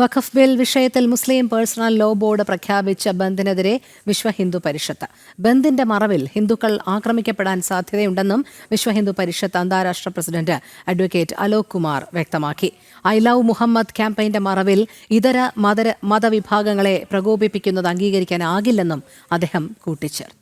വഖഫ് bill വിഷയത്തിൽ മുസ്ലിം personal law board പ്രഖ്യാപിച്ച ബന്ദിനെതിരെ വിശ്വ ഹിന്ദു പരിഷത്ത്. ബന്ദിന്റെ മറവിൽ ഹിന്ദുക്കൾ ആക്രമിക്കപ്പെടാൻ സാധ്യതയുണ്ടെന്നും വിശ്വ ഹിന്ദു പരിഷത്ത് അന്താരാഷ്ട്ര പ്രസിഡന്റ് അഡ്വക്കേറ്റ് അലോക് കുമാർ വ്യക്തമാക്കി. ഐ ലവ് മുഹമ്മദ് ക്യാമ്പയിന്റെ മറവിൽ ഇതര മതര മതവിഭാഗങ്ങളെ പ്രകോപിപ്പിക്കുന്നത് അംഗീകരിക്കാനാകില്ലെന്നും അദ്ദേഹം കൂട്ടിച്ചേർത്തു.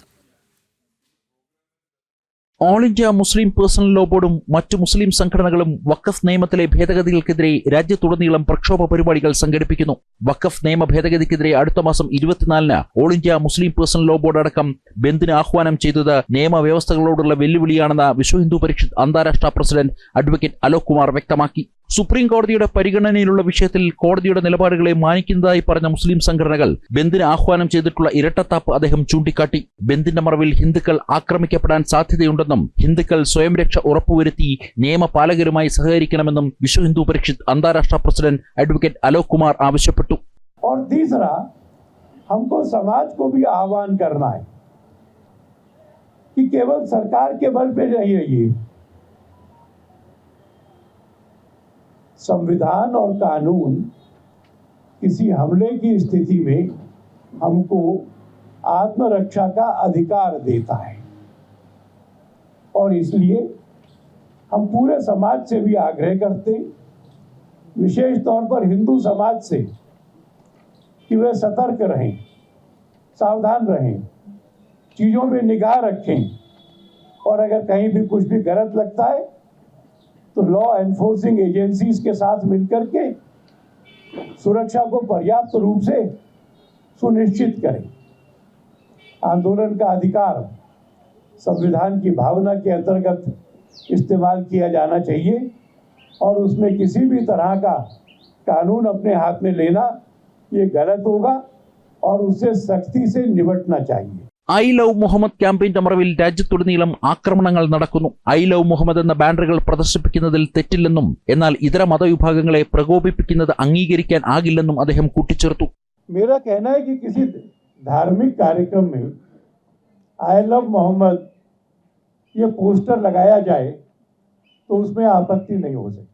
All India Muslim personal law ബോർഡും മറ്റു മുസ്ലിം സംഘടനകളും വക്കഫ് നിയമത്തിലെ ഭേദഗതികൾക്കെതിരെ രാജ്യത്തുടനീളം പ്രക്ഷോഭ പരിപാടികൾ സംഘടിപ്പിക്കുന്നു. വക്കഫ് നിയമ ഭേദഗതിക്കെതിരെ അടുത്ത മാസം ഇരുപത്തിനാലിന് all India Muslim personal law board അടക്കം ബന്ദിന് ആഹ്വാനം ചെയ്തത് നിയമവ്യവസ്ഥകളോടുള്ള വെല്ലുവിളിയാണെന്ന് വിശ്വ ഹിന്ദു പരിഷത്ത് അന്താരാഷ്ട്ര പ്രസിഡന്റ് അഡ്വക്കേറ്റ് അലോക് കുമാർ വ്യക്തമാക്കി. സുപ്രീം കോടതിയുടെ പരിഗണനയിലുള്ള വിഷയത്തിൽ കോടതിയുടെ നിലപാടുകളെ മാനിക്കുന്നതായി പറഞ്ഞ മുസ്ലിം സംഘടനകൾ ബന്ദിന് ആഹ്വാനം ചെയ്തിട്ടുള്ള ഇരട്ടത്താപ്പ് അദ്ദേഹം ചൂണ്ടിക്കാട്ടി ബന്ദിന്റെ മറവിൽ ഹിന്ദുക്കൾ ആക്രമിക്കപ്പെടാൻ സാധ്യതയുണ്ടെന്നും ഹിന്ദുക്കൾ സ്വയം രക്ഷ ഉറപ്പുവരുത്തി നിയമപാലകരുമായി സഹകരിക്കണമെന്നും വിശ്വ ഹിന്ദു പരിഷത്ത് അന്താരാഷ്ട്ര പ്രസിഡന്റ് അഡ്വക്കേറ്റ് അലോക് കുമാർ ആവശ്യപ്പെട്ടു और तीसरा हमको समाज को भी आह्वान करना है कि केवल सरकार के बल पे नहीं रहिए संविधान और कानून किसी हमले की स्थिति में हमको आत्मरक्षा का अधिकार देता है। और इसलिए हम पूरे समाज से भी आग्रह करते विशेष तौर पर हिंदू समाज से, कि वे सतर्क रहें, सावधान रहें, चीज़ों में निगाह रखें। और अगर कहीं भी कुछ भी गलत लगता है तो लॉ एनफोर्सिंग एजेंसीज के साथ मिलकर के सुरक्षा को पर्याप्त रूप से सुनिश्चित करें। आंदोलन का अधिकार संविधान की भावना के अंतर्गत इस्तेमाल किया जाना चाहिए और उसमें किसी भी तरह का कानून अपने हाथ में लेना ये गलत होगा और उससे सख्ती से निपटना चाहिए। ഐ ലവ് മുഹമ്മദ് ക്യാമ്പയിന്റെ മറവിൽ രാജ്യത്തുടനീളം ആക്രമണങ്ങൾ നടക്കുന്നു ഐ ലവ് മുഹമ്മദ് എന്ന ബാനറുകൾ പ്രദർശിപ്പിക്കുന്നതിൽ തെറ്റില്ലെന്നും എന്നാൽ ഇതര മതവിഭാഗങ്ങളെ പ്രകോപിപ്പിക്കുന്നത് അംഗീകരിക്കാൻ ആകില്ലെന്നും അദ്ദേഹം കൂട്ടിച്ചേർത്തു मेरा कहना है कि किसी धार्मिक कार्यक्रम में आई लव मोहम्मद ये पोस्टर लगाया जाए तो उसमें आपत्ति नहीं हो सकती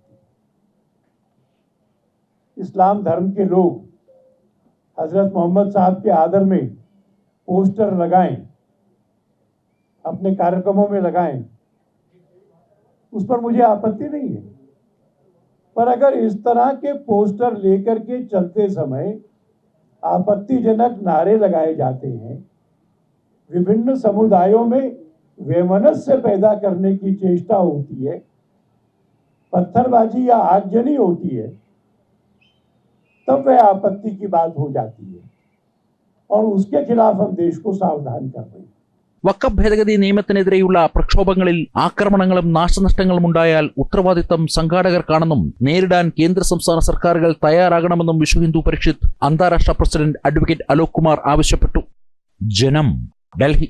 इस्लाम धर्म के लोग हजरत मोहम्मद साहब के आदर में पोस्टर लगाएँ, अपने कार्यक्रमों में लगाएँ, उस पर मुझे आपत्ति नहीं है। पर अगर इस तरह के पोस्टर लेकर के चलते समय आपत्तिजनक नारे लगाए जाते हैं, विभिन्न समुदायों में वैमनस्य पैदा करने की चेष्टा होती है, पत्थरबाजी या आगजनी होती है, तब वह आपत्ति की बात हो जाती है। और उसके खिलाफ हम देश को सावधान कर रहे हैं വക്കഫ് ഭേദഗതി നിയമത്തിനെതിരെയുള്ള പ്രക്ഷോഭങ്ങളിൽ ആക്രമണങ്ങളും നാശനഷ്ടങ്ങളും ഉണ്ടായാൽ ഉത്തരവാദിത്തം സംഘാടകർക്കാണെന്നും നേരിടാൻ കേന്ദ്ര സംസ്ഥാന സർക്കാരുകൾ തയ്യാറാകണമെന്നും വിശ്വ ഹിന്ദു പരിഷത്ത് അന്താരാഷ്ട്ര പ്രസിഡന്റ് അഡ്വക്കേറ്റ് അലോക് കുമാർ ആവശ്യപ്പെട്ടു ജനം ഡൽഹി